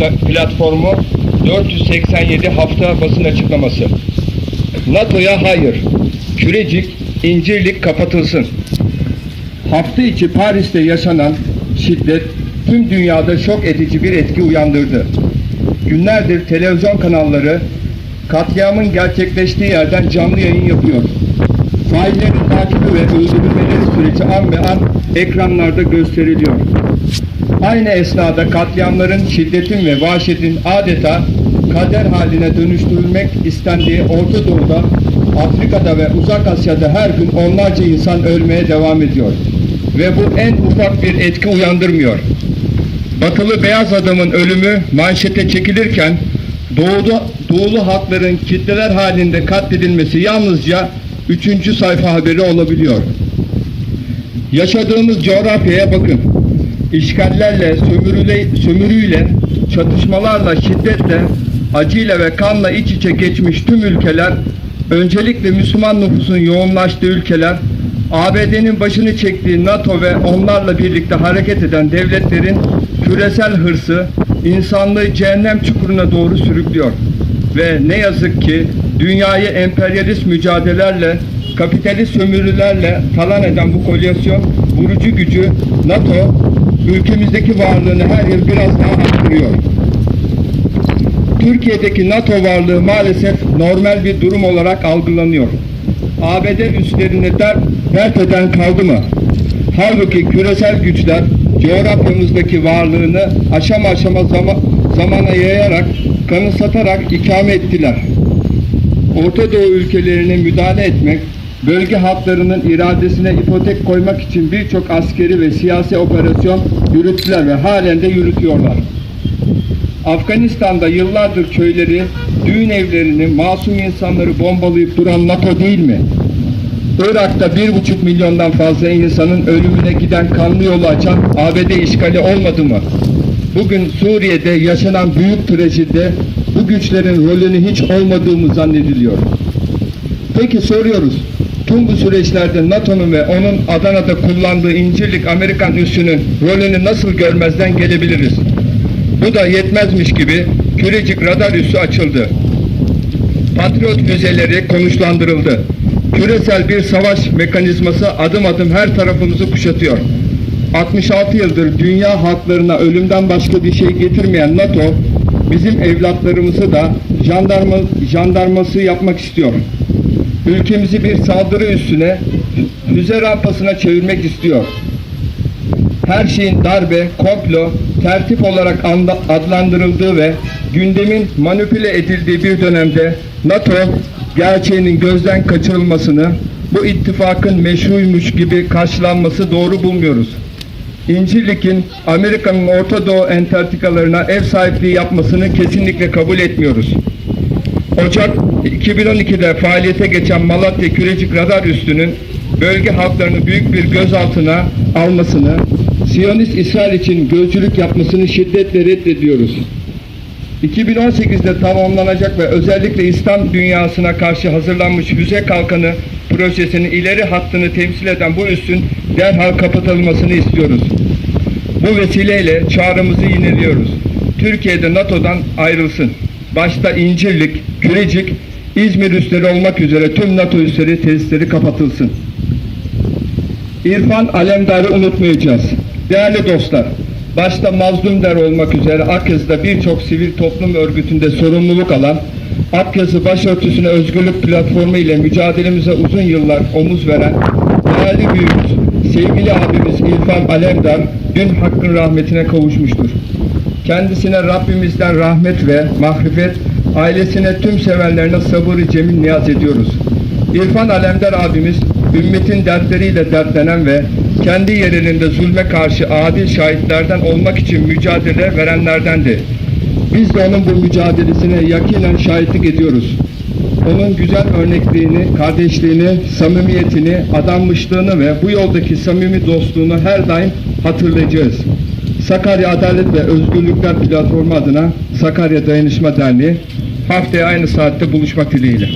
pla- platformu 487 hafta basın açıklaması. NATO'ya hayır. Kürecik, İncirlik kapatılsın. Hafta içi Paris'te yaşanan şiddet tüm dünyada şok edici bir etki uyandırdı. Günlerdir televizyon kanalları katliamın gerçekleştiği yerden canlı yayın yapıyor. Faillerin takibi ve öldürülmeleri süreci an be an ekranlarda gösteriliyor. Aynı esnada katliamların şiddetin ve vahşetin adeta kader haline dönüştürülmek istendiği Orta Doğu'da, Afrika'da ve Uzak Asya'da her gün onlarca insan ölmeye devam ediyor. Ve bu en ufak bir etki uyandırmıyor. Batılı beyaz adamın ölümü manşete çekilirken doğuda, doğulu halkların kitleler halinde katledilmesi yalnızca üçüncü sayfa haberi olabiliyor. Yaşadığımız coğrafyaya bakın. İşgallerle, sömürüle, sömürüyle, çatışmalarla, şiddetle, acıyla ve kanla iç içe geçmiş tüm ülkeler, öncelikle Müslüman nüfusun yoğunlaştığı ülkeler, ABD'nin başını çektiği NATO ve onlarla birlikte hareket eden devletlerin küresel hırsı insanlığı cehennem çukuruna doğru sürüklüyor. Ve ne yazık ki dünyayı emperyalist mücadelelerle, kapitalist sömürülerle talan eden bu koalisyon vurucu gücü NATO ülkemizdeki varlığını her yıl biraz daha arttırıyor. Türkiye'deki NATO varlığı maalesef normal bir durum olarak algılanıyor. ABD üslerini dert, dert eden kaldı mı? Halbuki küresel güçler coğrafyamızdaki varlığını aşama aşama zama, zamana yayarak, kanıksatarak ikame ettiler. Orta Doğu ülkelerine müdahale etmek, bölge halklarının iradesine ipotek koymak için birçok askeri ve siyasi operasyon yürüttüler ve halen de yürütüyorlar. Afganistan'da yıllardır köyleri, düğün evlerini, masum insanları bombalayıp duran NATO değil mi? Irak'ta bir buçuk milyondan fazla insanın ölümüne giden kanlı yolu açan ABD işgali olmadı mı? Bugün Suriye'de yaşanan büyük trajede bu güçlerin rolünü hiç olmadığımı zannediliyor. Peki soruyoruz. Tüm bu süreçlerde NATO'nun ve onun Adana'da kullandığı İncirlik Amerikan üssünün rolünü nasıl görmezden gelebiliriz? Bu da yetmezmiş gibi Kürecik radar üssü açıldı. Patriot füzeleri konuşlandırıldı. Küresel bir savaş mekanizması adım adım her tarafımızı kuşatıyor. 66 yıldır dünya halklarına ölümden başka bir şey getirmeyen NATO, bizim evlatlarımızı da jandarma, jandarması yapmak istiyor. Ülkemizi bir saldırı üstüne, füze rampasına çevirmek istiyor her şeyin darbe, komplo, tertip olarak adlandırıldığı ve gündemin manipüle edildiği bir dönemde NATO gerçeğinin gözden kaçırılmasını, bu ittifakın meşruymuş gibi karşılanması doğru bulmuyoruz. İncirlik'in Amerika'nın Orta Doğu entartikalarına ev sahipliği yapmasını kesinlikle kabul etmiyoruz. Ocak 2012'de faaliyete geçen Malatya Kürecik Radar Üssü'nün bölge halklarını büyük bir gözaltına almasını, Siyonist İsrail için gözcülük yapmasını şiddetle reddediyoruz. 2018'de tamamlanacak ve özellikle İslam dünyasına karşı hazırlanmış füze kalkanı projesinin ileri hattını temsil eden bu üssün derhal kapatılmasını istiyoruz. Bu vesileyle çağrımızı yineliyoruz. Türkiye'de NATO'dan ayrılsın. Başta İncirlik, Kürecik, İzmir üsleri olmak üzere tüm NATO üsleri tesisleri kapatılsın. İrfan Alemdar'ı unutmayacağız. Değerli dostlar, başta Mazlum Der olmak üzere Akyazı'da birçok sivil toplum örgütünde sorumluluk alan, Akyazı Başörtüsüne Özgürlük Platformu ile mücadelemize uzun yıllar omuz veren değerli büyüğümüz, sevgili abimiz İrfan Alemdar dün hakkın rahmetine kavuşmuştur. Kendisine Rabbimizden rahmet ve mahrifet, ailesine tüm sevenlerine sabır cemil niyaz ediyoruz. İrfan Alemdar abimiz ümmetin dertleriyle dertlenen ve kendi yerlerinde zulme karşı adil şahitlerden olmak için mücadele verenlerdendi. Biz de onun bu mücadelesine yakinen şahitlik ediyoruz. Onun güzel örnekliğini, kardeşliğini, samimiyetini, adanmışlığını ve bu yoldaki samimi dostluğunu her daim hatırlayacağız. Sakarya Adalet ve Özgürlükler Platformu adına Sakarya Dayanışma Derneği haftaya aynı saatte buluşmak dileğiyle.